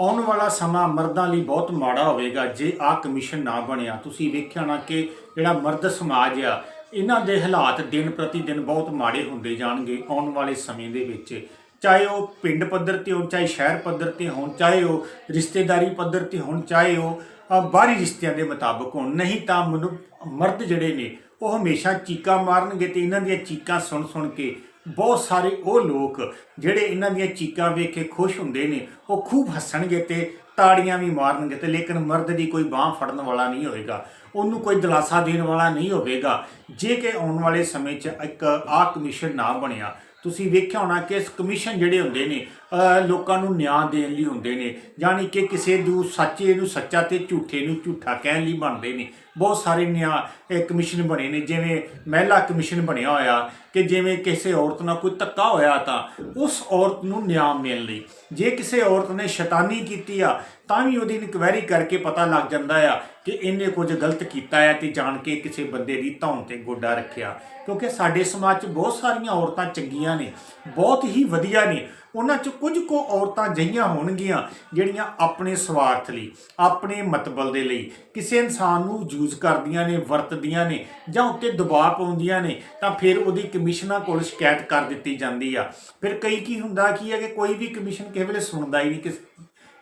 ਆਉਣ ਵਾਲਾ ਸਮਾਂ ਮਰਦਾਂ ਲਈ ਬਹੁਤ ਮਾੜਾ ਹੋਵੇਗਾ ਜੇ ਆਹ ਕਮਿਸ਼ਨ ਨਾ ਬਣਿਆ ਤੁਸੀਂ ਵੇਖਿਆ ਨਾ ਕਿ ਜਿਹੜਾ ਮਰਦ ਸਮਾਜ ਆ, ਇਹਨਾਂ ਦੇ ਹਾਲਾਤ ਦਿਨ ਪ੍ਰਤੀ ਦਿਨ ਬਹੁਤ ਮਾੜੇ ਹੁੰਦੇ ਜਾਣਗੇ ਆਉਣ ਵਾਲੇ ਸਮੇਂ ਦੇ ਵਿੱਚ। ਚਾਹੇ ਉਹ ਪਿੰਡ ਪੱਧਰ ਤੇ ਹੋਣ, ਚਾਹੇ ਸ਼ਹਿਰ ਪੱਧਰ ਤੇ ਹੋਣ, ਚਾਹੇ ਉਹ ਰਿਸ਼ਤੇਦਾਰੀ ਪੱਧਰ ਤੇ ਹੋਣ, ਚਾਹੇ ਉਹ ਬਾਹਰੀ ਰਿਸ਼ਤਿਆਂ ਦੇ ਮੁਤਾਬਕ ਹੋਣ। ਨਹੀਂ ਤਾਂ ਮਨੁ ਮਰਦ ਜਿਹੜੇ ਨੇ, ਉਹ ਹਮੇਸ਼ਾ ਚੀਕਾਂ ਮਾਰਨਗੇ ਤੇ ਇਹਨਾਂ ਦੀਆਂ ਚੀਕਾਂ ਸੁਣ ਸੁਣ ਕੇ ਬਹੁਤ ਸਾਰੇ ਉਹ ਲੋਕ ਜਿਹੜੇ ਇਹਨਾਂ ਦੀਆਂ ਚੀਕਾਂ ਵੇਖ ਕੇ ਖੁਸ਼ ਹੁੰਦੇ ਨੇ, ਉਹ ਖੂਬ ਹੱਸਣਗੇ ਤੇ ਤਾੜੀਆਂ ਵੀ ਮਾਰਨਗੇ ਤੇ ਲੇਕਿਨ ਮਰਦ ਦੀ ਕੋਈ ਬਾਹ ਫੜਨ ਵਾਲਾ ਨਹੀਂ ਹੋਏਗਾ, ਉਹਨੂੰ ਕੋਈ ਦਿਲਾਸਾ ਦੇਣ ਵਾਲਾ ਨਹੀਂ ਹੋਵੇਗਾ। ਜੇ ਕਿ ਆਉਣ ਵਾਲੇ ਸਮੇਂ 'ਚ ਇੱਕ ਆ ਕਮਿਸ਼ਨ ਨਾ ਬਣਿਆ ਤੁਸੀਂ ਵੇਖਿਆ ਹੋਣਾ ਕਿ ਇਸ ਕਮਿਸ਼ਨ ਜਿਹੜੇ ਹੁੰਦੇ ਨੇ ਲੋਕਾਂ ਨੂੰ ਨਿਆਂ ਦੇਣ ਲਈ ਹੁੰਦੇ ਨੇ, ਯਾਨੀ ਕਿ ਕਿਸੇ ਨੂੰ ਸੱਚੇ ਨੂੰ ਸੱਚਾ ਤੇ ਝੂਠੇ ਨੂੰ ਝੂਠਾ ਕਹਿਣ ਲਈ ਬਣਦੇ ਨੇ। ਬਹੁਤ ਸਾਰੇ ਨਿਆਂ ਕਮਿਸ਼ਨ ਬਣੇ ਨੇ, ਜਿਵੇਂ ਮਹਿਲਾ ਕਮਿਸ਼ਨ ਬਣਿਆ ਹੋਇਆ ਕਿ ਜਿਵੇਂ ਕਿਸੇ ਔਰਤ ਨਾਲ ਕੋਈ ਧੱਕਾ ਹੋਇਆ ਤਾਂ ਉਸ ਔਰਤ ਨੂੰ ਨਿਆਂ ਮਿਲਣ ਲਈ। ਜੇ ਕਿਸੇ ਔਰਤ ਨੇ ਸ਼ੈਤਾਨੀ ਕੀਤੀ ਆ, ਤਾਂ ਵੀ ਉਹਦੀ ਇਨਕੁਆਇਰੀ ਕਰਕੇ ਪਤਾ ਲੱਗ ਜਾਂਦਾ ਆ ਕਿ ਇਹਨੇ ਕੁਝ ਗਲਤ ਕੀਤਾ ਹੈ ਤੇ ਜਾਣ ਕੇ ਕਿਸੇ ਬੰਦੇ ਦੀ ਧੌਣ ਤੇ ਗੋਡਾ ਰੱਖਿਆ। ਕਿਉਂਕਿ ਸਾਡੇ ਸਮਾਜ 'ਚ ਬਹੁਤ ਸਾਰੀਆਂ ਔਰਤਾਂ ਚੰਗੀਆਂ ਨੇ, ਬਹੁਤ ਹੀ ਵਧੀਆ ਨੇ। ਉਹਨਾਂ 'ਚ ਕੁਝ ਕੁ ਔਰਤਾਂ ਜਹੀਆਂ ਹੋਣਗੀਆਂ ਜਿਹੜੀਆਂ ਆਪਣੇ ਸਵਾਰਥ ਲਈ, ਆਪਣੇ ਮਤਬਲ ਦੇ ਲਈ, ਕਿਸੇ ਇਨਸਾਨ ਨੂੰ ਯੂਜ਼ ਕਰਦੀਆਂ ਨੇ, ਵਰਤਦੀਆਂ ਨੇ ਜਾਂ ਉੱਤੇ ਦਬਾਅ ਪਾਉਂਦੀਆਂ ਨੇ, ਤਾਂ ਫਿਰ ਉਹਦੀ ਕਮਿਸ਼ਨਾਂ ਕੋਲ ਸ਼ਿਕਾਇਤ ਕਰ ਦਿੱਤੀ ਜਾਂਦੀ ਆ। ਫਿਰ ਕਈ ਕੀ ਹੁੰਦਾ, ਕੀ ਹੈ ਕਿ ਕੋਈ ਵੀ ਕਮਿਸ਼ਨ ਕਿਸੇ ਵੇਲੇ ਸੁਣਦਾ ਹੀ ਨਹੀਂ, ਕਿਸ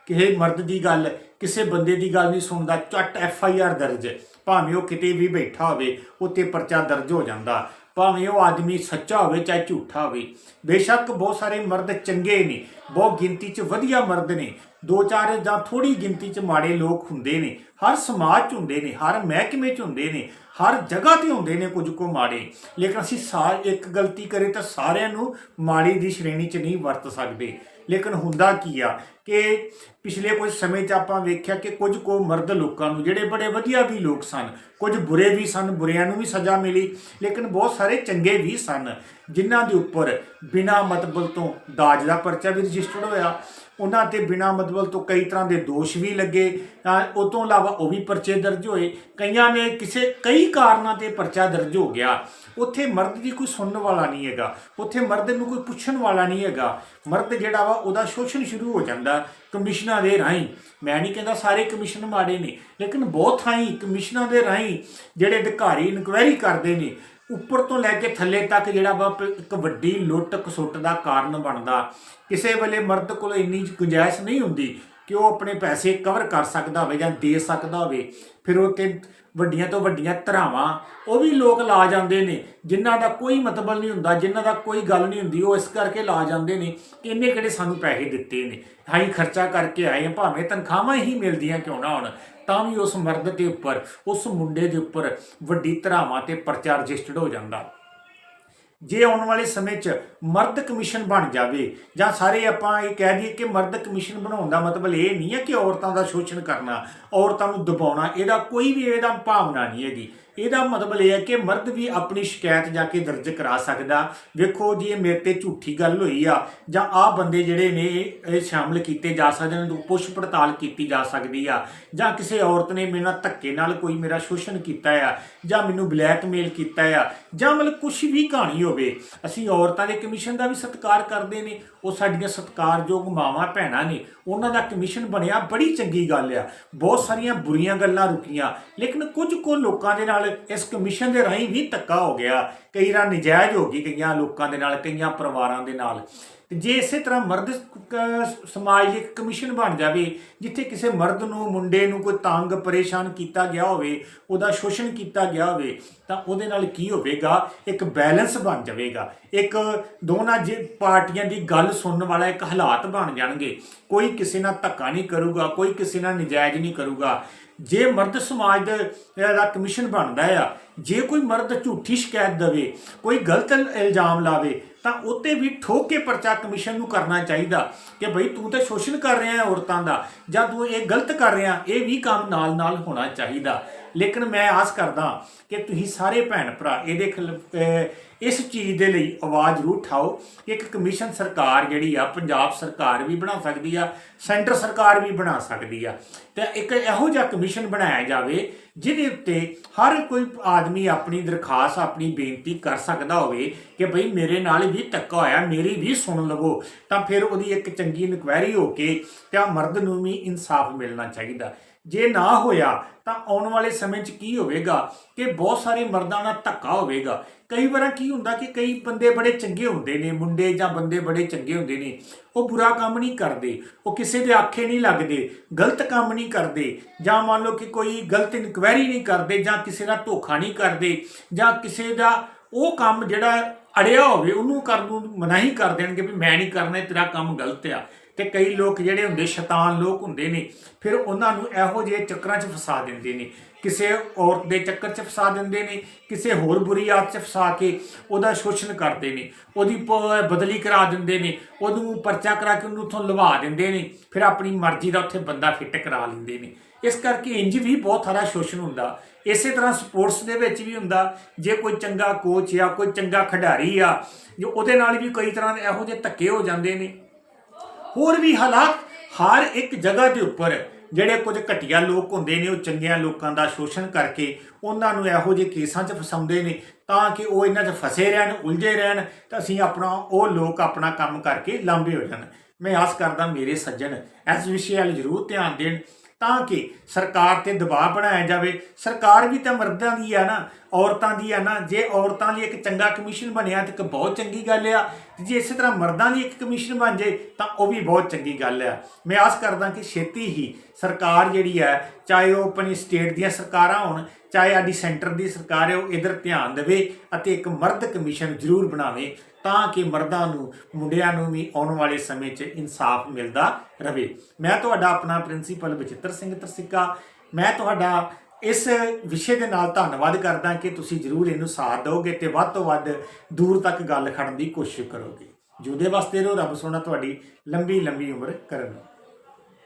ਕਿਸੇ ਮਰਦ ਦੀ ਗੱਲ, ਕਿਸੇ ਬੰਦੇ ਦੀ ਗੱਲ ਨਹੀਂ ਸੁਣਦਾ ਚੱਟ ਐਫ ਆਈ ਆਰ ਦਰਜ ਭਾਵੇਂ ਉਹ ਕਿਤੇ ਵੀ ਬੈਠਾ ਹੋਵੇ, ਉੱਤੇ ਪਰਚਾ ਦਰਜ ਹੋ ਜਾਂਦਾ। ਭਾਵੇਂ ਉਹ ਆਦਮੀ ਸੱਚਾ ਹੋਵੇ ਚਾਹੇ ਝੂਠਾ ਹੋਵੇ। ਬੇਸ਼ੱਕ ਬਹੁਤ ਸਾਰੇ ਮਰਦ ਚੰਗੇ ਨੇ, ਬਹੁਤ ਗਿਣਤੀ 'ਚ ਵਧੀਆ ਮਰਦ ਨੇ। ਦੋ ਚਾਰ ਜਾਂ ਥੋੜੀ ਗਿਣਤੀ 'ਚ ਮਾੜੇ ਲੋਕ ਹੁੰਦੇ ਨੇ, ਹਰ ਸਮਾਜ 'ਚ ਹੁੰਦੇ ਨੇ, ਹਰ ਮਹਿਕਮੇ 'ਚ ਹੁੰਦੇ ਨੇ, ਹਰ ਜਗ੍ਹਾ ਤੇ ਹੁੰਦੇ ਨੇ ਕੁਝ ਕੋ ਮਾੜੇ। ਲੇਕਿਨ ਅਸੀਂ ਸਾਰ ਇੱਕ ਗਲਤੀ ਕਰੇ ਤਾਂ ਸਾਰਿਆਂ ਨੂੰ ਮਾੜੀ ਦੀ ਸ਼੍ਰੇਣੀ 'ਚ ਨਹੀਂ ਵਰਤ ਸਕਦੇ। ਲੇਕਿਨ ਹੁੰਦਾ ਕੀ ਆ ਕਿ ਪਿਛਲੇ ਕੁਝ ਸਮੇਂ 'ਚ ਆਪਾਂ ਵੇਖਿਆ ਕਿ ਕੁਝ ਕੋ ਮਰਦ ਲੋਕਾਂ ਨੂੰ, ਜਿਹੜੇ ਬੜੇ ਵਧੀਆ ਵੀ ਲੋਕ ਸਨ, ਕੁਝ ਬੁਰੇ ਵੀ ਸਨ, ਬੁਰਿਆਂ ਨੂੰ ਵੀ ਸਜ਼ਾ ਮਿਲੀ, ਲੇਕਿਨ ਬਹੁਤ ਸਾਰੇ ਚੰਗੇ ਵੀ ਸਨ, ਜਿਨ੍ਹਾਂ ਦੇ ਉੱਪਰ ਬਿਨਾਂ ਮਤਬਲ ਤੋਂ ਦਾਜ ਦਾ ਪਰਚਾ ਵੀ ਰਜਿਸਟਰਡ ਹੋਇਆ। ਉਹਨਾਂ ਤੇ ਬਿਨਾਂ ਮਤਲਬ ਤੋਂ ਕਈ ਤਰ੍ਹਾਂ ਦੇ ਦੋਸ਼ ਵੀ ਲੱਗੇ। ਤਾਂ ਉਹ ਤੋਂ ਇਲਾਵਾ ਉਹ ਵੀ ਪਰਚੇ ਦਰਜ ਹੋਏ। ਕਈਆਂ ਨੇ ਕਿਸੇ, ਕਈ ਕਾਰਨਾਂ ਤੇ ਪਰਚਾ ਦਰਜ ਹੋ ਗਿਆ। ਉੱਥੇ ਮਰਦ ਦੀ ਕੋਈ ਸੁਣਨ ਵਾਲਾ ਨਹੀਂ ਹੈਗਾ। ਉੱਥੇ ਮਰਦ ਨੂੰ ਕੋਈ ਪੁੱਛਣ ਵਾਲਾ ਨਹੀਂ ਹੈਗਾ। ਮਰਦ ਜਿਹੜਾ ਵਾ, ਉਹਦਾ ਸ਼ੋਸ਼ਣ ਸ਼ੁਰੂ ਹੋ ਜਾਂਦਾ ਕਮਿਸ਼ਨਾਂ ਦੇ ਰਾਹੀਂ। ਮੈਂ ਨਹੀਂ ਕਹਿੰਦਾ ਸਾਰੇ ਕਮਿਸ਼ਨ ਮਾੜੇ ਨੇ, ਲੇਕਿਨ ਬਹੁਤ ਥਾਈਂ ਕਮਿਸ਼ਨਾਂ ਦੇ ਰਾਹੀਂ ਜਿਹੜੇ ਅਧਿਕਾਰੀ ਇਨਕੁਆਇਰੀ ਕਰਦੇ ਨੇ ਉੱਪਰ ਤੋਂ ਲੈ ਕੇ ਥੱਲੇ ਤੱਕ ਜਿਹੜਾ ਵਾ ਇੱਕ ਵੱਡੀ ਲੁੱਟ ਖਸੁੱਟ ਦਾ ਕਾਰਨ ਬਣਦਾ। ਕਿਸੇ ਵੇਲੇ ਮਰਦ ਕੋਲ ਇੰਨੀ ਗੁੰਜਾਇਸ਼ ਨਹੀਂ ਹੁੰਦੀ। ਕਿ ਉਹ ਆਪਣੇ ਪੈਸੇ ਕਵਰ ਕਰ ਸਕਦਾ ਹੋਵੇ ਜਾਂ ਦੇ ਸਕਦਾ ਹੋਵੇ। ਫਿਰ ਉਹ ਤੇ ਵੱਡੀਆਂ ਤੋਂ ਵੱਡੀਆਂ ਧਰਾਵਾਂ, ਉਹ ਵੀ ਲੋਕ ਲਾ ਜਾਂਦੇ ਨੇ। ਜਿਨ੍ਹਾਂ ਦਾ ਕੋਈ ਮਤਲਬ ਨਹੀਂ ਹੁੰਦਾ, ਜਿਨ੍ਹਾਂ ਦਾ ਕੋਈ ਗੱਲ ਨਹੀਂ ਹੁੰਦੀ, ਉਹ ਇਸ ਕਰਕੇ ਲਾ ਜਾਂਦੇ ਨੇ ਕਿ ਇਹਨੇ ਕਿਹੜੇ ਸਾਨੂੰ ਪੈਸੇ ਦਿੱਤੇ ਨੇ। ਹਾਈ ਖਰਚਾ ਕਰਕੇ ਆਏ ਹਾਂ, ਭਾਵੇਂ ਤਨਖਾਹਾਂ ਹੀ ਮਿਲਦੀਆਂ ਕਿਉਂ ਨਾ ਹੋਣ, ਤਾਂ ਵੀ ਉਸ ਮਰਦ ਦੇ ਉੱਪਰ, ਉਸ ਮੁੰਡੇ ਦੇ ਉੱਪਰ ਵੱਡੀ ਧਰਾਵਾਂ ਤੇ ਪਰਚਾ ਰਜਿਸਟਰਡ ਹੋ ਜਾਂਦਾ। ਜੇ ਆਉਣ ਵਾਲੇ ਸਮੇਂ 'ਚ ਮਰਦ ਕਮਿਸ਼ਨ ਬਣ ਜਾਵੇ, ਜਾਂ ਸਾਰੇ ਆਪਾਂ ਇਹ ਕਹਿ ਦਈਏ ਕਿ ਮਰਦ ਕਮਿਸ਼ਨ ਬਣਾਉਣ ਦਾ ਮਤਲਬ ਇਹ ਨਹੀਂ ਹੈ ਕਿ ਔਰਤਾਂ ਦਾ ਸ਼ੋਸ਼ਣ ਕਰਨਾ, ਔਰਤਾਂ ਨੂੰ ਦਬਾਉਣਾ, ਇਹਦਾ ਕੋਈ ਵੀ ਇਹਦਾ ਭਾਵਨਾ ਨਹੀਂ ਹੈਗੀ। ਇਹਦਾ ਮਤਲਬ ਇਹ ਹੈ ਕਿ ਮਰਦ ਵੀ ਆਪਣੀ ਸ਼ਿਕਾਇਤ ਜਾ ਕੇ ਦਰਜ ਕਰਾ ਸਕਦਾ। ਵੇਖੋ ਜੀ, ਇਹ ਮੇਰੇ ਤੇ ਝੂਠੀ ਗੱਲ ਹੋਈ ਆ, ਜਾਂ ਆਹ ਬੰਦੇ ਜਿਹੜੇ ਨੇ, ਇਹ ਇਹ ਸ਼ਾਮਲ ਕੀਤੇ ਜਾ ਸਕਦੇ ਨੇ ਪੁੱਛ ਪੜਤਾਲ ਕੀਤੀ ਜਾ ਸਕਦੀ ਆ। ਜਾਂ ਕਿਸੇ ਔਰਤ ਨੇ ਮੇਰੇ ਨਾਲ ਧੱਕੇ ਨਾਲ ਕੋਈ ਮੇਰਾ ਸ਼ੋਸ਼ਣ ਕੀਤਾ ਆ, ਜਾਂ ਮੈਨੂੰ ਬਲੈਕਮੇਲ ਕੀਤਾ ਆ, ਜਾਂ ਮਤਲਬ ਕੁਝ ਵੀ ਕਹਾਣੀ ਹੋਵੇ। ਅਸੀਂ ਔਰਤਾਂ ਦੇ ਕਮਿਸ਼ਨ ਦਾ ਵੀ ਸਤਿਕਾਰ ਕਰਦੇ ਨੇ, ਉਹ ਸਾਡੀਆਂ ਸਤਿਕਾਰਯੋਗ ਮਾਵਾਂ ਭੈਣਾਂ ਨੇ। ਉਹਨਾਂ ਦਾ ਕਮਿਸ਼ਨ ਬਣਿਆ, ਬੜੀ ਚੰਗੀ ਗੱਲ ਆ। ਬਹੁਤ ਸਾਰੀਆਂ ਬੁਰੀਆਂ ਗੱਲਾਂ ਰੁਕੀਆਂ। ਲੇਕਿਨ ਕੁਝ ਕੁ ਲੋਕਾਂ ਦੇ ਨਾਲ ਇਸ ਕਮਿਸ਼ਨ ਦੇ ਰਾਹੀਂ ਵੀ ਧੱਕਾ ਹੋ ਗਿਆ। ਕਈ ਰਾਂ ਨਜਾਇਜ਼ ਹੋ ਗਈ ਕਈਆਂ ਲੋਕਾਂ ਦੇ ਨਾਲ, ਕਈਆਂ ਪਰਿਵਾਰਾਂ ਦੇ ਨਾਲ। ਤੇ ਜੇ ਇਸੇ ਤਰ੍ਹਾਂ ਮਰਦ ਸਮਾਜ ਦੀ ਇੱਕ ਕਮਿਸ਼ਨ ਬਣ ਜਾਵੇ, ਜਿੱਥੇ ਕਿਸੇ ਮਰਦ ਨੂੰ, ਮੁੰਡੇ ਨੂੰ ਕੋਈ ਤੰਗ, ਪਰੇਸ਼ਾਨ ਕੀਤਾ ਗਿਆ ਹੋਵੇ, ਉਹਦਾ ਸ਼ੋਸ਼ਣ ਕੀਤਾ ਗਿਆ ਹੋਵੇ, ਤਾਂ ਉਹਦੇ ਨਾਲ ਕੀ ਹੋਵੇਗਾ? ਇੱਕ ਬੈਲੈਂਸ ਬਣ ਜਾਵੇਗਾ। ਇੱਕ ਦੋਨਾਂ ਜੇ ਪਾਰਟੀਆਂ ਦੀ ਗੱਲ ਸੁਣਨ ਵਾਲਾ ਇੱਕ ਹਾਲਾਤ ਬਣ ਜਾਣਗੇ। ਕੋਈ ਕਿਸੇ ਨਾਲ ਧੱਕਾ ਨਹੀਂ ਕਰੂਗਾ, ਕੋਈ ਕਿਸੇ ਨਾਲ ਨਜਾਇਜ਼ ਨਹੀਂ ਕਰੂਗਾ। ਜੇ ਮਰਦ ਸਮਾਜ ਦਾ ਕਮਿਸ਼ਨ ਬਣਦਾ ਆ ਜੇ ਕੋਈ ਮਰਦ ਝੂਠੀ ਸ਼ਿਕਾਇਤ ਦੇਵੇ, ਕੋਈ ਗਲਤ ਇਲਜ਼ਾਮ ਲਾਵੇ, ਤਾਂ ਉੱਤੇ ਵੀ ਠੋਕ ਕੇ ਪਰਚਾ ਕਮਿਸ਼ਨ ਨੂੰ ਕਰਨਾ ਚਾਹੀਦਾ ਕਿ ਭਈ ਤੂੰ ਤਾਂ ਸ਼ੋਸ਼ਣ ਕਰ ਰਿਹਾ ਹੈ ਔਰਤਾਂ ਦਾ ਜਾਂ ਤੂੰ ਇਹ ਗਲਤ ਕਰ ਰਿਹਾ, ਇਹ ਵੀ ਕੰਮ ਨਾਲ-ਨਾਲ ਹੋਣਾ ਚਾਹੀਦਾ। ਲੇਕਿਨ ਮੈਂ ਆਸ ਕਰਦਾ ਕਿ ਤੁਸੀਂ ਸਾਰੇ ਭੈਣ ਭਰਾ ਇਹਦੇ ਖਿਲ- ਇਸ ਚੀਜ਼ ਦੇ ਲਈ ਆਵਾਜ਼ ਜ਼ਰੂਰ ਉਠਾਓ ਕਿ ਇੱਕ ਕਮਿਸ਼ਨ ਸਰਕਾਰ ਜਿਹੜੀ ਆ, ਪੰਜਾਬ ਸਰਕਾਰ ਵੀ ਬਣਾ ਸਕਦੀ ਆ, ਸੈਂਟਰ ਸਰਕਾਰ ਵੀ ਬਣਾ ਸਕਦੀ ਆ। ਤੇ ਇੱਕ ਇਹੋ ਜਿਹਾ ਕਮਿਸ਼ਨ ਬਣਾਇਆ ਜਾਵੇ ਜਿਹਦੇ ਉੱਤੇ ਹਰ ਕੋਈ ਆਦਮੀ ਆਪਣੀ ਦਰਖਾਸਤ, ਆਪਣੀ ਬੇਨਤੀ ਕਰ ਸਕਦਾ ਹੋਵੇ ਕਿ ਭਈ ਮੇਰੇ ਨਾਲ ਵੀ ਧੱਕਾ ਹੋਇਆ, ਮੇਰੀ ਵੀ ਸੁਣ ਲਵੋ, ਤਾਂ ਫਿਰ ਉਹਦੀ ਇੱਕ ਚੰਗੀ ਇਨਕੁਆਇਰੀ ਹੋ ਕੇ ਤੇ ਆ ਮਰਦ ਨੂੰ ਵੀ ਇਨਸਾਫ ਮਿਲਣਾ ਚਾਹੀਦਾ। ਜੇ ਨਾ ਹੋਇਆ ਤਾਂ ਆਉਣ ਵਾਲੇ ਸਮੇਂ 'ਚ ਕੀ ਹੋਵੇਗਾ ਕਿ ਬਹੁਤ ਸਾਰੇ ਮਰਦਾਂ ਨਾਲ ਧੱਕਾ ਹੋਵੇਗਾ। ਕਈ ਵਾਰਾਂ ਕੀ ਹੁੰਦਾ ਕਿ ਕਈ ਬੰਦੇ ਬੜੇ ਚੰਗੇ ਹੁੰਦੇ ਨੇ, ਮੁੰਡੇ ਜਾਂ ਬੰਦੇ ਬੜੇ ਚੰਗੇ ਹੁੰਦੇ ਨੇ, ਉਹ ਬੁਰਾ ਕੰਮ ਨਹੀਂ ਕਰਦੇ, ਉਹ ਕਿਸੇ ਦੇ ਆਖੇ ਨਹੀਂ ਲੱਗਦੇ, ਗਲਤ ਕੰਮ ਨਹੀਂ ਕਰਦੇ, ਜਾਂ ਮੰਨ ਲਓ ਕਿ ਕੋਈ ਗਲਤ ਇਨਕੁਆਇਰੀ ਨਹੀਂ ਕਰਦੇ, ਜਾਂ ਕਿਸੇ ਨਾਲ ਧੋਖਾ ਨਹੀਂ ਕਰਦੇ, ਜਾਂ ਕਿਸੇ ਦਾ ਉਹ ਕੰਮ ਜਿਹੜਾ ਅੜਿਆ ਹੋਵੇ, ਉਹਨੂੰ ਕਰਨ ਨੂੰ ਮਨਾਹੀ ਕਰ ਦੇਣਗੇ ਵੀ ਮੈਂ ਨਹੀਂ ਕਰਨਾ, ਤੇਰਾ ਕੰਮ ਗਲਤ ਆ। ਤੇ ਕਈ ਲੋਕ ਜਿਹੜੇ ਹੁੰਦੇ ਸ਼ੈਤਾਨ ਲੋਕ ਹੁੰਦੇ ਨੇ, ਫਿਰ ਉਹਨਾਂ ਨੂੰ ਇਹੋ ਜਿਹੇ ਚੱਕਰਾਂ 'ਚ ਫਸਾ ਦਿੰਦੇ ਨੇ। ਕਿਸੇ ਔਰਤ ਦੇ ਚੱਕਰ 'ਚ ਫਸਾ ਦਿੰਦੇ ਨੇ, ਕਿਸੇ ਹੋਰ ਬੁਰੀ ਆਦਤ 'ਚ ਫਸਾ ਕੇ ਉਹਦਾ ਸ਼ੋਸ਼ਣ ਕਰਦੇ ਨੇ। ਉਹਦੀ ਪ- ਬਦਲੀ ਕਰਾ ਦਿੰਦੇ ਨੇ, ਉਹਨੂੰ ਪਰਚਾ ਕਰਾ ਕੇ ਉਹਨੂੰ ਉੱਥੋਂ ਲਵਾ ਦਿੰਦੇ ਨੇ, ਫਿਰ ਆਪਣੀ ਮਰਜ਼ੀ ਦਾ ਉੱਥੇ ਬੰਦਾ ਫਿੱਟ ਕਰਾ ਲੈਂਦੇ ਨੇ। ਇਸ ਕਰਕੇ ਇੰਜ ਵੀ ਬਹੁਤ ਸਾਰਾ ਸ਼ੋਸ਼ਣ ਹੁੰਦਾ। ਇਸੇ ਤਰ੍ਹਾਂ ਸਪੋਰਟਸ ਦੇ ਵਿੱਚ ਵੀ ਹੁੰਦਾ, ਜੇ ਕੋਈ ਚੰਗਾ ਕੋਚ ਆ ਕੋਈ ਚੰਗਾ ਖਿਡਾਰੀ ਆ, ਜੋ ਉਹਦੇ ਨਾਲ ਵੀ ਕਈ ਤਰ੍ਹਾਂ ਦੇ ਇਹੋ ਜਿਹੇ ਧੱਕੇ ਹੋ ਜਾਂਦੇ ਨੇ। ਹੋਰ ਵੀ ਹਾਲਾਤ ਹਰ ਇੱਕ ਜਗ੍ਹਾ ਦੇ ਉੱਪਰ ਜਿਹੜੇ ਕੁਝ ਘਟੀਆ ਲੋਕ ਹੁੰਦੇ ਨੇ, ਉਹ ਚੰਗਿਆਂ ਲੋਕਾਂ ਦਾ ਸ਼ੋਸ਼ਣ ਕਰਕੇ ਉਹਨਾਂ ਨੂੰ ਇਹੋ ਜਿਹੇ ਕੇਸਾਂ 'ਚ ਫਸਾਉਂਦੇ ਨੇ ਤਾਂ ਕਿ ਉਹ ਇਹਨਾਂ 'ਚ ਫਸੇ ਰਹਿਣ, ਉਲਝੇ ਰਹਿਣ, ਤਾਂ ਅਸੀਂ ਆਪਣਾ, ਉਹ ਲੋਕ ਆਪਣਾ ਕੰਮ ਕਰਕੇ ਲਾਂਭੇ ਹੋ ਜਾਣ। ਮੈਂ ਆਸ ਕਰਦਾ ਮੇਰੇ ਸੱਜਣ ਇਸ ਵਿਸ਼ੇ ਵੱਲ ਜ਼ਰੂਰ ਧਿਆਨ ਦੇਣ ਤਾਂ ਕਿ ਸਰਕਾਰ ਤੇ ਦਬਾਅ ਬਣਾਇਆ ਜਾਵੇ। ਸਰਕਾਰ ਵੀ ਤਾਂ ਮਰਦਾਂ ਦੀ ਆ ਨਾ, ਔਰਤਾਂ ਦੀ ਆ ਨਾ। ਜੇ ਔਰਤਾਂ ਲਈ ਇੱਕ ਚੰਗਾ ਕਮਿਸ਼ਨ ਬਣਿਆ ਤੇ ਇੱਕ ਬਹੁਤ ਚੰਗੀ ਗੱਲ ਆ। ਜੇ ਇਸੇ ਤਰ੍ਹਾਂ ਮਰਦਾਂ ਦੀ ਇੱਕ ਕਮਿਸ਼ਨ ਬਣ ਜੇ ਤਾਂ ਉਹ ਵੀ ਬਹੁਤ ਚੰਗੀ ਗੱਲ ਹੈ ਮੈਂ ਆਸ ਕਰਦਾ ਕਿ ਛੇਤੀ ਹੀ ਸਰਕਾਰ ਜਿਹੜੀ ਹੈ ਚਾਹੇ ਉਹ ਆਪਣੀ ਸਟੇਟ ਦੀਆਂ ਸਰਕਾਰਾਂ ਹੋਣ, ਚਾਹੇ ਆਡੀ ਸੈਂਟਰ ਦੀ ਸਰਕਾਰ ਹੈ ਉਹ ਇਧਰ ਧਿਆਨ ਦੇਵੇ ਅਤੇ ਇੱਕ ਮਰਦ ਕਮਿਸ਼ਨ ਜ਼ਰੂਰ ਬਣਾਵੇ, ਤਾਂ ਕਿ ਮਰਦਾਂ ਨੂੰ, ਮੁੰਡਿਆਂ ਨੂੰ ਵੀ ਆਉਣ ਵਾਲੇ ਸਮੇਂ 'ਚ ਇਨਸਾਫ ਮਿਲਦਾ ਰਹੇ। ਮੈਂ ਤੁਹਾਡਾ ਆਪਣਾ ਪ੍ਰਿੰਸੀਪਲ ਬਚਿੱਤਰ ਸਿੰਘ ਤਰਸਿੱਕਾ, ਮੈਂ ਤੁਹਾਡਾ ਇਸ ਵਿਸ਼ੇ ਦੇ ਨਾਲ ਧੰਨਵਾਦ ਕਰਦਾ ਕਿ ਤੁਸੀਂ ਜ਼ਰੂਰ ਇਹਨੂੰ ਸਾਥ ਦਿਓਗੇ ਤੇ ਵੱਧ ਤੋਂ ਵੱਧ ਦੂਰ ਤੱਕ ਗੱਲ ਖੜਨ ਦੀ ਕੋਸ਼ਿਸ਼ ਕਰੋਗੇ। ਜੁਦੇ ਵਾਸਤੇ ਰਹੋ, ਰੱਬ ਸੋਨਾ ਤੁਹਾਡੀ ਲੰਬੀ ਲੰਬੀ ਉਮਰ ਕਰਨ